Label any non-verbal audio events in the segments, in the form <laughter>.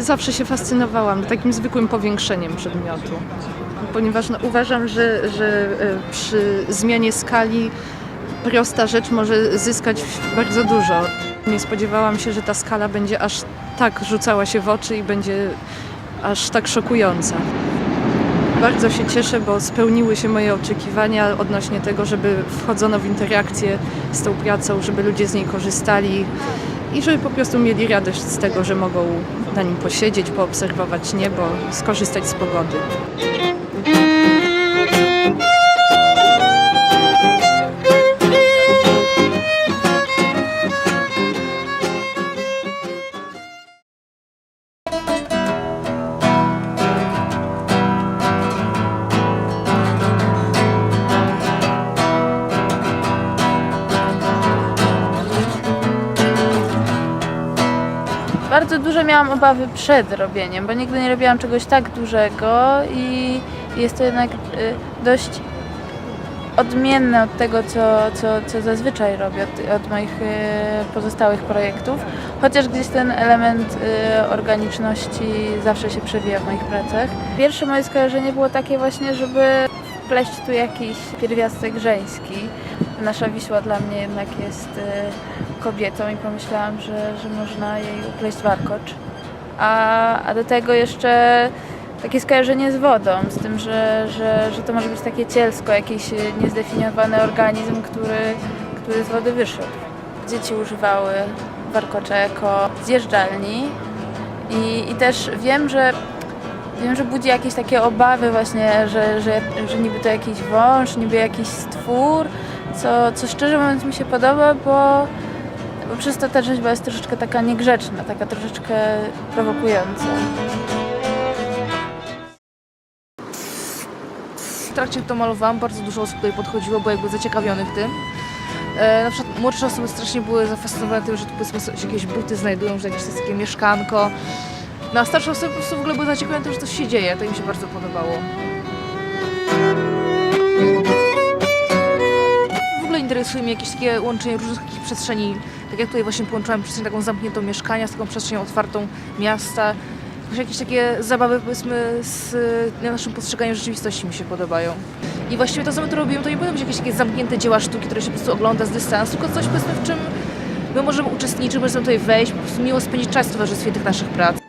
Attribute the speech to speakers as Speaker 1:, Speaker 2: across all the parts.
Speaker 1: Zawsze się fascynowałam takim zwykłym powiększeniem przedmiotu, ponieważ no, uważam, że, że e, przy zmianie skali prosta rzecz może zyskać bardzo dużo. Nie spodziewałam się, że ta skala będzie aż tak rzucała się w oczy i będzie aż tak szokująca. Bardzo się cieszę, bo spełniły się moje oczekiwania odnośnie tego, żeby wchodzono w interakcję z tą pracą, żeby ludzie z niej korzystali i żeby po prostu mieli radość z tego, że mogą na nim posiedzieć, poobserwować niebo, skorzystać z pogody.
Speaker 2: Bardzo duże miałam obawy przed robieniem, bo nigdy nie robiłam czegoś tak dużego i jest to jednak y, dość odmienne od tego, co, co, co zazwyczaj robię, od, od moich y, pozostałych projektów. Chociaż gdzieś ten element y, organiczności zawsze się przewija w moich pracach. Pierwsze moje skojarzenie było takie właśnie, żeby wpleść tu jakiś pierwiastek żeński. Nasza Wisła dla mnie jednak jest kobietą i pomyślałam, że, że można jej upleść warkocz. A, a do tego jeszcze takie skojarzenie z wodą, z tym, że, że, że to może być takie cielsko, jakiś niezdefiniowany organizm, który, który z wody wyszedł. Dzieci używały warkocza jako zjeżdżalni i, i też wiem, że Wiem, że budzi jakieś takie obawy właśnie, że, że, że niby to jakiś wąż, niby jakiś stwór, co, co szczerze mówiąc mi się podoba, bo, bo przez to ta rzeźba jest troszeczkę taka niegrzeczna, taka troszeczkę prowokująca.
Speaker 3: w trakcie jak to malowałam, bardzo dużo osób tutaj podchodziło, było jakby zaciekawionych tym. E, na przykład młodsze osoby strasznie były zafascynowane tym, że tu powiedzmy jakieś buty znajdują, że jakieś jest takie mieszkanko. No a starsze osoby po prostu w ogóle były zaciekawione tym, że coś się dzieje. To im się bardzo podobało. Interesuje mnie jakieś takie łączenie różnych takich przestrzeni, tak jak tutaj właśnie połączyłam przestrzeń taką zamkniętą mieszkania z taką przestrzenią otwartą miasta. Jakieś takie zabawy powiedzmy z naszym postrzeganiem rzeczywistości mi się podobają. I właściwie to, co my tu robimy, to nie będą być jakieś takie zamknięte dzieła sztuki, które się po prostu ogląda z dystansu, tylko coś powiedzmy w czym my możemy uczestniczyć, możemy tutaj wejść, po prostu miło spędzić czas w towarzystwie tych naszych prac.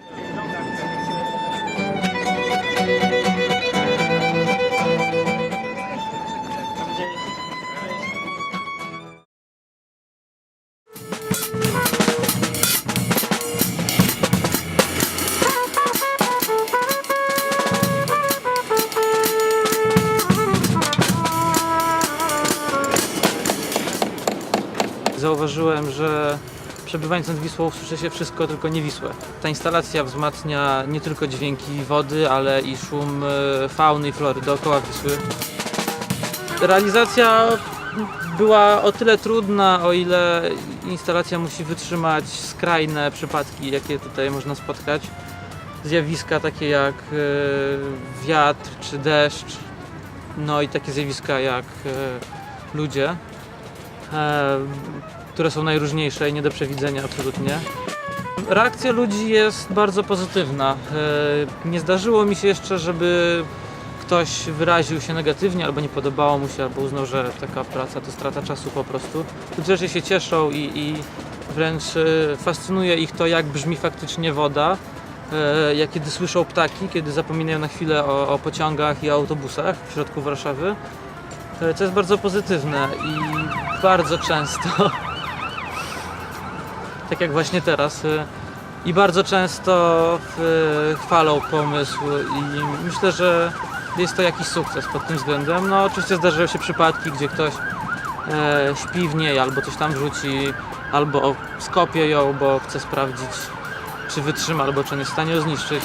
Speaker 4: Zauważyłem, że przebywając nad Wisłą słyszy się wszystko, tylko nie Wisłę. Ta instalacja wzmacnia nie tylko dźwięki wody, ale i szum e, fauny i flory dookoła Wisły. Realizacja była o tyle trudna, o ile instalacja musi wytrzymać skrajne przypadki, jakie tutaj można spotkać. Zjawiska takie jak e, wiatr czy deszcz, no i takie zjawiska jak e, ludzie które są najróżniejsze i nie do przewidzenia absolutnie. Reakcja ludzi jest bardzo pozytywna. E, nie zdarzyło mi się jeszcze, żeby ktoś wyraził się negatywnie, albo nie podobało mu się, albo uznał, że taka praca to strata czasu po prostu. Ludzie się cieszą i, i wręcz e, fascynuje ich to, jak brzmi faktycznie woda, e, jak kiedy słyszą ptaki, kiedy zapominają na chwilę o, o pociągach i autobusach w środku Warszawy. E, Co jest bardzo pozytywne i bardzo często, <laughs> tak jak właśnie teraz, e, i bardzo często e, chwalą pomysł i myślę, że jest to jakiś sukces pod tym względem. No oczywiście zdarzają się przypadki, gdzie ktoś e, śpi w niej albo coś tam wrzuci, albo skopie ją, bo chce sprawdzić, czy wytrzyma, albo czy nie jest w stanie ją zniszczyć.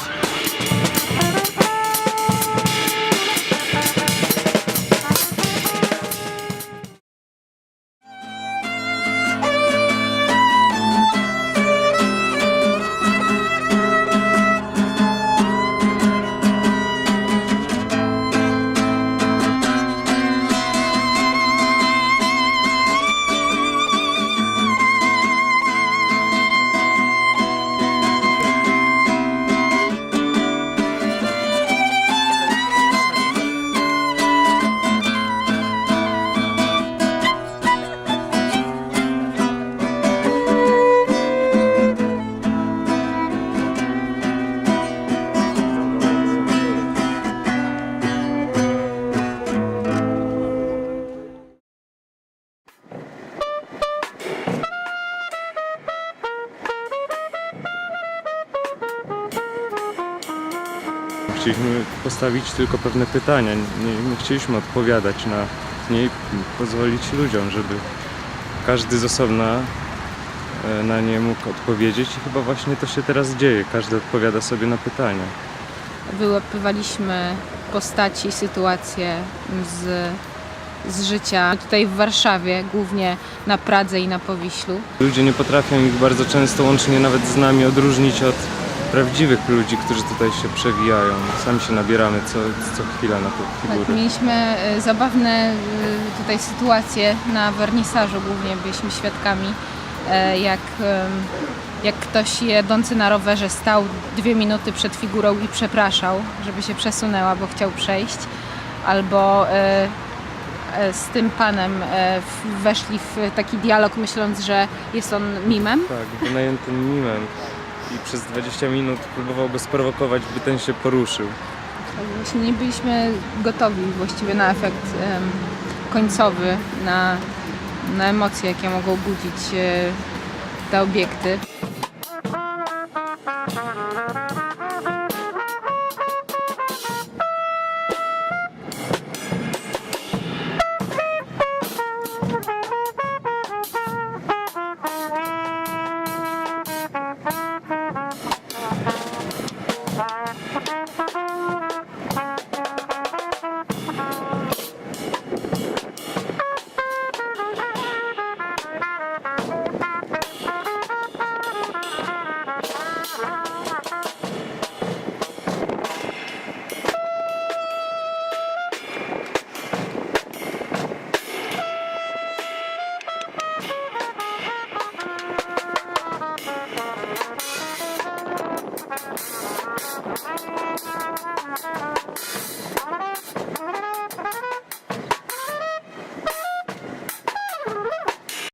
Speaker 5: Chcieliśmy postawić tylko pewne pytania. Nie, nie chcieliśmy odpowiadać na nie i pozwolić ludziom, żeby każdy z osobna e, na nie mógł odpowiedzieć i chyba właśnie to się teraz dzieje. Każdy odpowiada sobie na pytania.
Speaker 6: wyłapywaliśmy postaci, sytuacje z, z życia tutaj w Warszawie, głównie na Pradze i na Powiślu.
Speaker 5: Ludzie nie potrafią ich bardzo często łącznie nawet z nami odróżnić od prawdziwych ludzi, którzy tutaj się przewijają. Sami się nabieramy co, co chwila na te
Speaker 6: Tak,
Speaker 5: figury.
Speaker 6: mieliśmy e, zabawne e, tutaj sytuacje na wernisażu, głównie byliśmy świadkami, e, jak, jak ktoś jadący na rowerze stał dwie minuty przed figurą i przepraszał, żeby się przesunęła, bo chciał przejść, albo z tym panem weszli w taki dialog, myśląc, że jest on mimem.
Speaker 5: Tak, wynajętym mimem i przez 20 minut próbował go sprowokować, by ten się poruszył.
Speaker 6: Właśnie nie byliśmy gotowi właściwie na efekt końcowy, na, na emocje, jakie mogą budzić e, te obiekty.